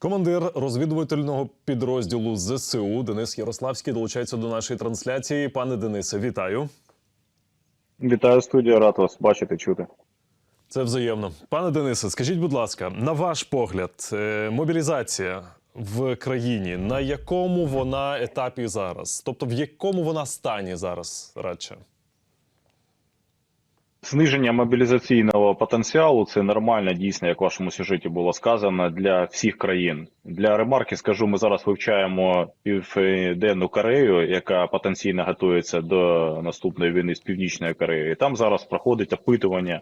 Командир розвідувального підрозділу ЗСУ Денис Ярославський долучається до нашої трансляції. Пане Денисе, вітаю. Вітаю студія, рад вас бачити, чути. Це взаємно. Пане Денисе, скажіть, будь ласка, на ваш погляд, е, мобілізація в країні на якому вона етапі зараз? Тобто, в якому вона стані зараз радше? Зниження мобілізаційного потенціалу це нормально, дійсно, як в вашому сюжеті було сказано, для всіх країн. Для ремарки скажу, ми зараз вивчаємо південну Корею, яка потенційно готується до наступної війни з Північною Кореєю. І Там зараз проходить опитування.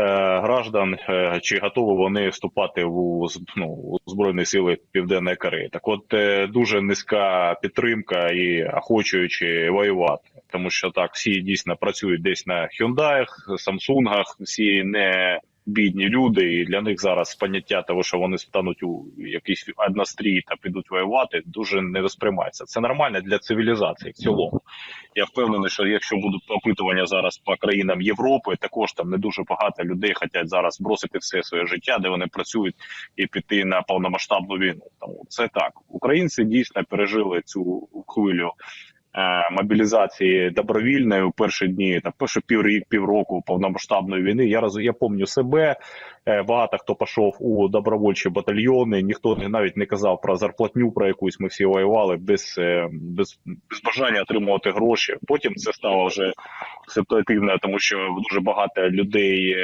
е, Граждан, е, чи готові вони вступати з- ну, у збройні сили Південної Кореї? Так, от е, дуже низька підтримка і охочуючи воювати, тому що так всі дійсно працюють десь на Hyundai, Самсунгах, всі не бідні люди, і для них зараз поняття того, що вони стануть у якийсь однострій та підуть воювати, дуже не восприймається. Це нормально для цивілізації в цілому. Я впевнений, що якщо будуть опитування зараз по країнам Європи, також там не дуже багато людей хочуть зараз бросити все своє життя, де вони працюють, і піти на повномасштабну війну. Тому це так. Українці дійсно пережили цю хвилю. Е, Мобілізації добровільної у перші дні та перші піврік, півроку повномасштабної війни. Я роз я пам'ятаю себе. е, Багато хто пішов у добровольчі батальйони. Ніхто не- навіть не казав про зарплатню, про якусь ми всі воювали без, е, без, без бажання отримувати гроші. Потім це стало вже ситуативно, тому що дуже багато людей.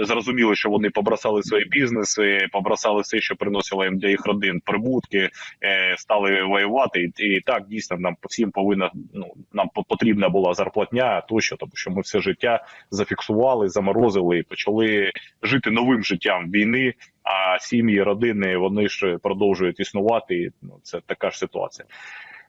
Зрозуміли, що вони побросали свої бізнеси, побросали все, що приносило їм для їх родин прибутки, е, стали воювати. І так дійсно нам всім повинна ну нам потрібна була зарплатня тощо, тому що ми все життя зафіксували, заморозили і почали жити новим життям війни. А сім'ї, родини вони ж продовжують існувати. І, Ну це така ж ситуація.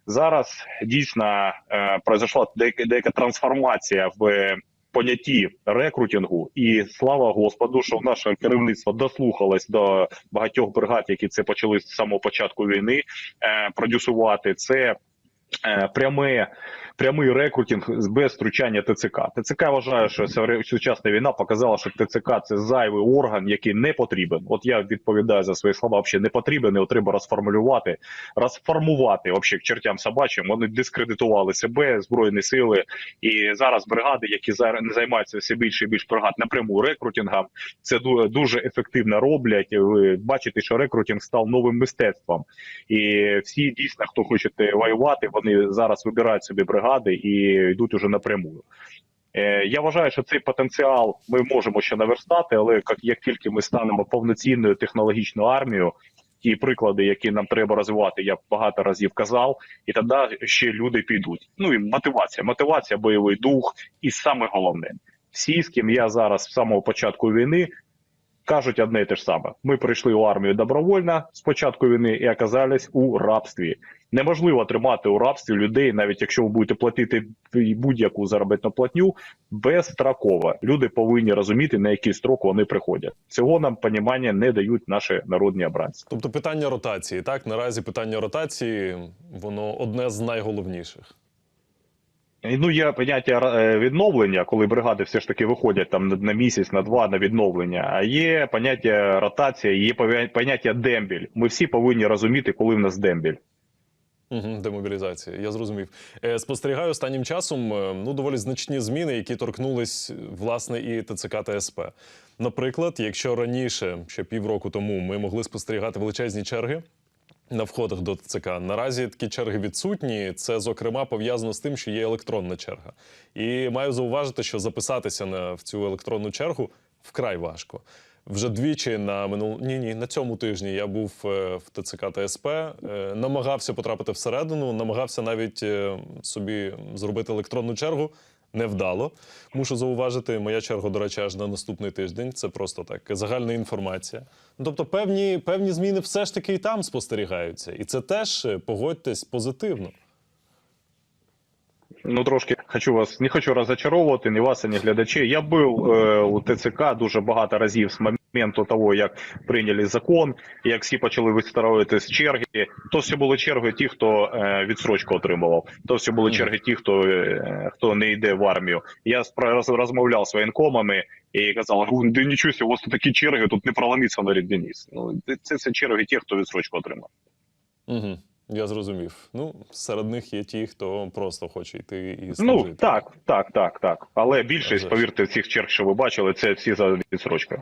Зараз дійсно е, произошла деяка, деяка трансформація в понятті рекрутингу, і слава Господу, що наше керівництво дослухалось до багатьох бригад, які це почали з самого початку війни е, продюсувати. Це е, пряме. Прямий рекрутинг без втручання ТЦК. ТЦК вважає, що сучасна війна показала, що ТЦК це зайвий орган, який не потрібен. От я відповідаю за свої слова, взагалі не потрібен, його треба розформулювати, розформувати вообще к чертям собачим. Вони дискредитували себе, збройні сили. І зараз бригади, які зараз не займаються все більше і більше бригад напряму рекрутингом, це дуже ефективно роблять. Ви бачите, що рекрутинг став новим мистецтвом. І всі дійсно, хто хоче воювати, вони зараз вибирають собі бригади і йдуть уже напряму. Е, Я вважаю, що цей потенціал ми можемо ще наверстати, але як, як тільки ми станемо повноцінною технологічною армією, ті приклади, які нам треба розвивати, я багато разів казав, і тоді ще люди підуть. Ну і мотивація, мотивація, бойовий дух, і саме головне, всі, з ким я зараз з самого початку війни. Кажуть одне і те ж саме: ми прийшли у армію добровольно з початку війни і оказались у рабстві. Неможливо тримати у рабстві людей, навіть якщо ви будете платити будь-яку заробітну платню, безстроково. Люди повинні розуміти, на який строк вони приходять. Цього нам понімання не дають наші народні обранці. Тобто, питання ротації. Так, наразі питання ротації воно одне з найголовніших. І, Ну, є поняття е, відновлення, коли бригади все ж таки виходять там на- місяць, на два на відновлення. А є поняття ротація, є поняття дембіль. Ми всі повинні розуміти, коли в нас дембіль. Демобілізація, я зрозумів. Е, спостерігаю останнім часом е, ну доволі значні зміни, які торкнулись е, власне і ТЦК та СП. Наприклад, якщо раніше, ще півроку тому, ми могли спостерігати величезні черги. На входах до ТЦК наразі такі черги відсутні. Це зокрема пов'язано з тим, що є електронна черга. І маю зауважити, що записатися на в цю електронну чергу вкрай важко. Вже двічі на минул... ні, ні, на цьому тижні я був е, в ТЦК та СП, е, намагався потрапити всередину, намагався навіть е, собі зробити електронну чергу. Невдало. Мушу зауважити, моя черга, до речі, аж на наступний тиждень. Це просто так загальна інформація. Ну, тобто, певні, певні зміни все ж таки і там спостерігаються. І це теж, е, погодьтесь, позитивно. Ну трошки хочу вас не хочу розочаровувати ні вас, ні глядачі. Я був е, у ТЦК дуже багато разів з моменту. Моменту того, як прийняли закон, як всі почали вистроювати з черги, то все були черги ті, хто е, відсрочку отримував, то все були черги ті, хто, е, хто не йде в армію. Я розмовляв з воєнкомами і казав, «Гу, да нічого, у вас тут такі черги, тут не проломиться на Деніс. Ну, це, це черги ті, хто відсрочку отримав. Угу. Я зрозумів. Ну, серед них є ті, хто просто хоче йти і Ну так, так, так, так. Але більшість, повірте, цих черг, що ви бачили, це всі за відсрочкою.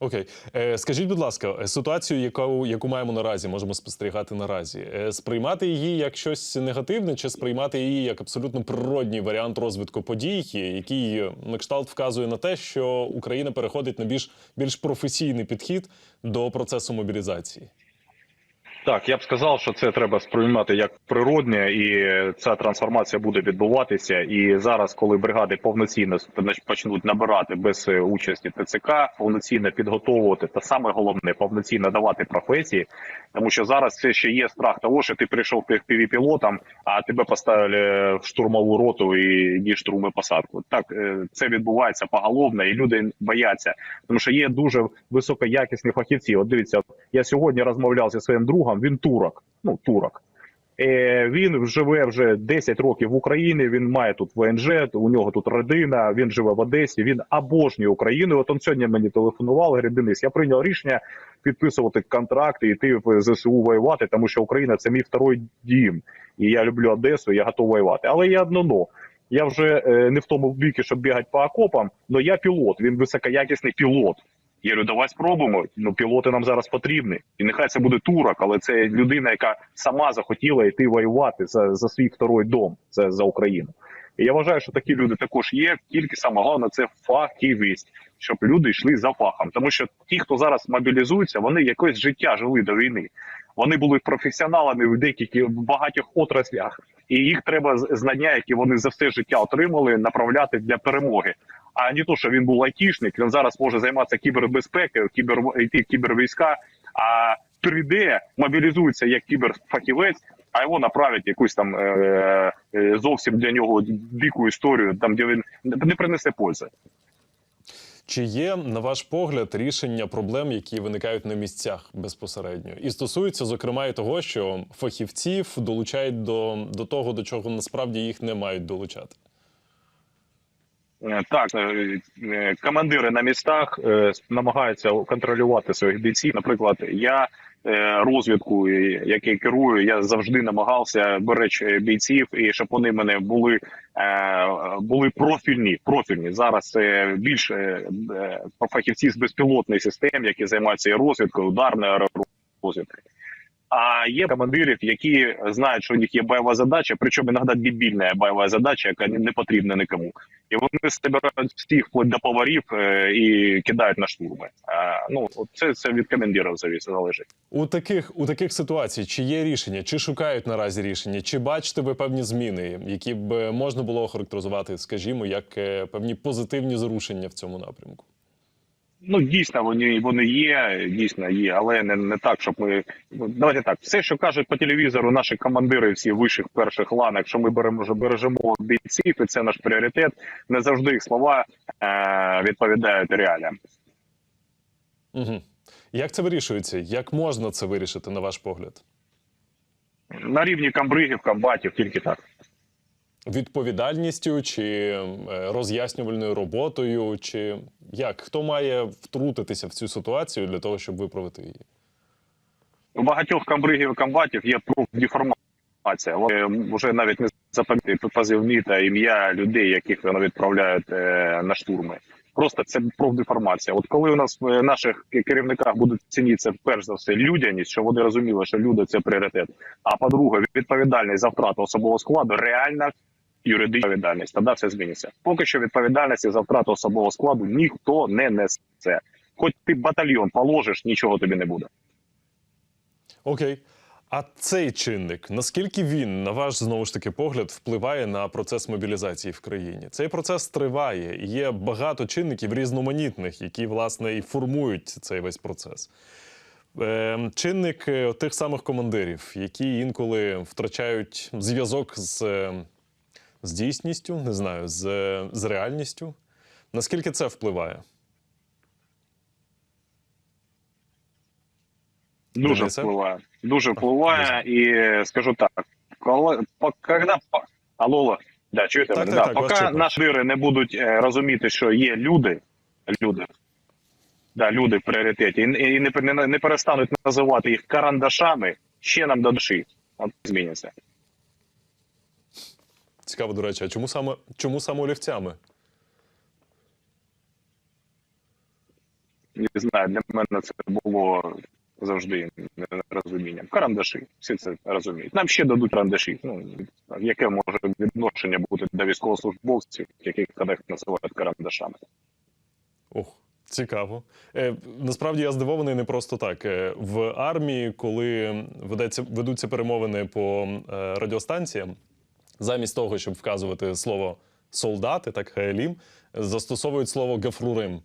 Окей, е, скажіть, будь ласка, е, ситуацію, яку, яку маємо наразі, можемо спостерігати наразі, е, сприймати її як щось негативне, чи сприймати її як абсолютно природній варіант розвитку подій, який на кшталт вказує на те, що Україна переходить на більш більш професійний підхід до процесу мобілізації? Так, я б сказав, що це треба сприймати як природне, і ця трансформація буде відбуватися. І зараз, коли бригади повноцінно почнуть набирати без е, участі ТЦК, повноцінно підготовувати, та саме головне повноцінно давати професії, тому що зараз це ще є страх того, що ти прийшов пілотом, а тебе поставили в штурмову роту і йди штурми посадку. Так е, це відбувається поголовно, і люди бояться, тому що є дуже високоякісні фахівці. От дивіться, я сьогодні розмовляв зі своїм другом. Він турок. Ну турок. Е, він живе вже 10 років в Україні. Він має тут ВНЖ, у нього тут родина. Він живе в Одесі. Він обожнює Україну. От он сьогодні мені телефонував. Говорить, Денис, я прийняв рішення підписувати контракти, йти в ЗСУ воювати, тому що Україна це мій второй дім. І я люблю Одесу. Я готовий воювати. Але є одно но. Я вже е, не в тому віці, щоб бігати по окопам, але я пілот. Він високоякісний пілот. Я говорю, давай спробуємо. Ну, пілоти нам зараз потрібні. І нехай це буде турок, але це людина, яка сама захотіла йти воювати за, за свій второй дом, це за Україну. І я вважаю, що такі люди також є. Тільки саме головне це фахівість, щоб люди йшли за фахом. Тому що ті, хто зараз мобілізується, вони якось життя жили до війни. Вони були професіоналами в деяких в багатьох отраслях, і їх треба знання, які вони за все життя отримали, направляти для перемоги. А не то, що він був айтішник, він зараз може займатися кібербезпекою, кібер йти кібервійська, а 3D мобілізується як кіберфахівець, а його направлять якусь там е, е, зовсім для нього дику історію, там де він не принесе пользи. Чи є, на ваш погляд, рішення проблем, які виникають на місцях безпосередньо, і стосується, зокрема, і того, що фахівців долучають до, до того, до чого насправді їх не мають долучати? Е, Так, е, е, командири на містах намагаються контролювати своїх бійців. Наприклад, я розвідку, е, який керую, я завжди намагався беречь бійців, і щоб вони мене були, е, були профільні. Профільні зараз більше е, фахівці з безпілотних систем, які займаються розвідкою, ударною аеророзвідкою. А є командирів, які знають, що у них є бойова задача, причому іноді дебільна бойова задача, яка не потрібна нікому. І вони збирають всіх вплоть до поварів е, і кидають на штурми. А, ну це, це від командирів залежить. У таких у таких ситуацій чи є рішення, чи шукають наразі рішення, чи бачите ви певні зміни, які б можна було охарактеризувати, скажімо, як е, певні позитивні зрушення в цьому напрямку? Ну дійсно вони вони є, дійсно є, але не, не так, щоб ми ну, давайте так. Все, що кажуть по телевізору, наші командири, всі вищих перших ланок, що ми беремо вже бережемо бійців, і це наш пріоритет. Не завжди їх слова е, відповідають реаліям. Угу. Як це вирішується? Як можна це вирішити, на ваш погляд? На рівні камбригів, комбатів, тільки так. Відповідальністю чи е, роз'яснювальною роботою, чи як? Хто має втрутитися в цю ситуацію для того, щоб виправити її? У багатьох камбригів і комбатів є профдеформація. Вони вже навіть не запам'ятають позивні та ім'я людей, яких вони відправляють е, на штурми. Просто це профдеформація. От коли у нас в наших керівниках будуть цінитися перш за все людяність, що вони розуміли, що люди це пріоритет. А по-друге, відповідальність за втрату особового складу реальна юридична відповідальність. Тоді все зміниться. Поки що відповідальності за втрату особового складу ніхто не несе. Хоч ти батальйон положиш, нічого тобі не буде. Окей. А цей чинник, наскільки він, на ваш знову ж таки погляд, впливає на процес мобілізації в країні? Цей процес триває. Є багато чинників різноманітних, які власне і формують цей весь процес. Е, чинник е, тих самих командирів, які інколи втрачають зв'язок з, е, з дійсністю, не знаю, з, з реальністю. Наскільки це впливає? Дуже Денисе? впливає. Дуже впливає, і скажу так, коли по- когда алло, да, чуєте Так, мене? так, да, так, поки наші лідери не будуть е, розуміти, що є люди, люди, да, люди в пріоритеті, і, і не, не, не перестануть називати їх карандашами, ще нам до душі. От зміняться. Цікаво, до речі, а чому саме чому саме олівцями? Не знаю, для мене це було завжди нерозумінням. Карандаші, всі це розуміють. Нам ще дадуть карандаші. Ну, яке може відношення бути до військовослужбовців, яких кадет називають карандашами? Ох, цікаво. Е, насправді я здивований не просто так. Е, в армії, коли ведеться, ведуться перемовини по е, радіостанціям, замість того, щоб вказувати слово солдати, так хаелім, застосовують слово гефрурим.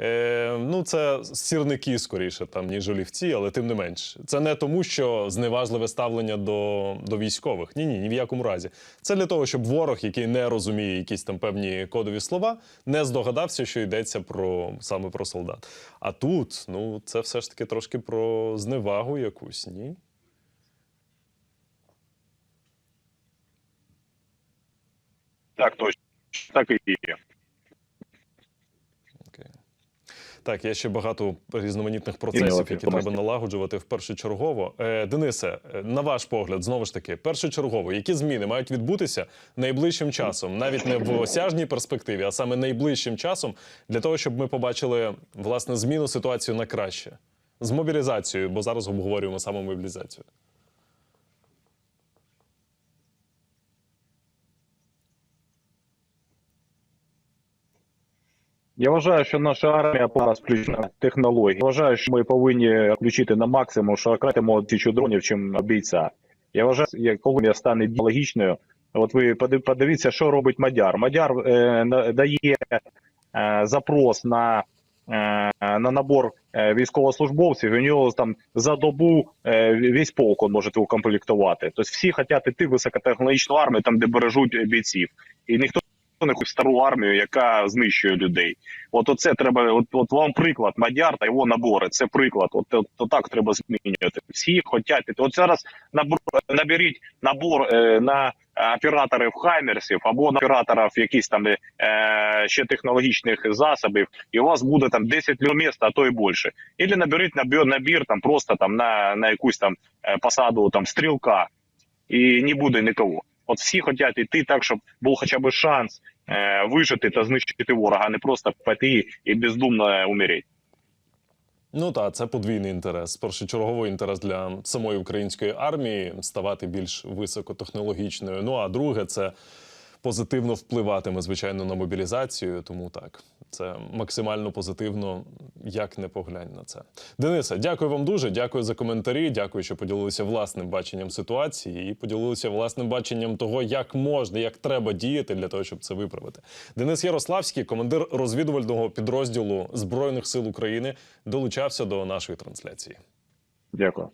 Е, ну, це сірники скоріше, там, ніж олівці, але тим не менш. Це не тому, що зневажливе ставлення до, до військових. Ні, ні, ні в якому разі. Це для того, щоб ворог, який не розуміє якісь там певні кодові слова, не здогадався, що йдеться про саме про солдат. А тут, ну, це все ж таки трошки про зневагу якусь, ні? Так точно. Так і є. Так, є ще багато різноманітних процесів, які треба налагоджувати в першочергово. Е, Денисе, е, на ваш погляд, знову ж таки, першочергово, які зміни мають відбутися найближчим часом, навіть не в осяжній перспективі, а саме найближчим часом, для того, щоб ми побачили власне зміну ситуацію на краще з мобілізацією, бо зараз обговорюємо саме мобілізацію. Я вважаю, що наша армія повинна включена технології. Я вважаю, що ми повинні включити на максимум ширократиму тисячу дронів, чим бійця. Я вважаю, як Колумбія стане біологічною. От ви подивіться, що робить Мадяр. Мадяр е, дає е, запрос на, е, на набор е, військовослужбовців. і У нього там за добу е, весь полк він може укомплектувати. Тобто всі хочуть йти в високотехнологічну армію, там де бережуть бійців. І ніхто не хоче стару армію, яка знищує людей. От оце треба. От, от вам приклад Мадяр та його набори. Це приклад. От, от, от так треба змінювати. Всі хочуть. От зараз набор, наберіть набор е, на операторів хаймерсів або на операторів якісь там е, ще технологічних засобів, і у вас буде там 10 місць, а то і більше. Ілі наберіть набір, набір там просто там на, на якусь там е, посаду там стрілка, і не буде нікого. От всі хочуть йти так, щоб був хоча б шанс е, вижити та знищити ворога, а не просто піти і бездумно умереть. Ну так, це подвійний інтерес. Першочерговий інтерес для самої української армії ставати більш високотехнологічною. Ну а друге, це позитивно впливатиме, звичайно, на мобілізацію. Тому так, це максимально позитивно, як не поглянь на це. Денисе, дякую вам дуже. Дякую за коментарі. Дякую, що поділилися власним баченням ситуації і поділилися власним баченням того, як можна, як треба діяти для того, щоб це виправити. Денис Ярославський, командир розвідувального підрозділу Збройних сил України, долучався до нашої трансляції. Дякую.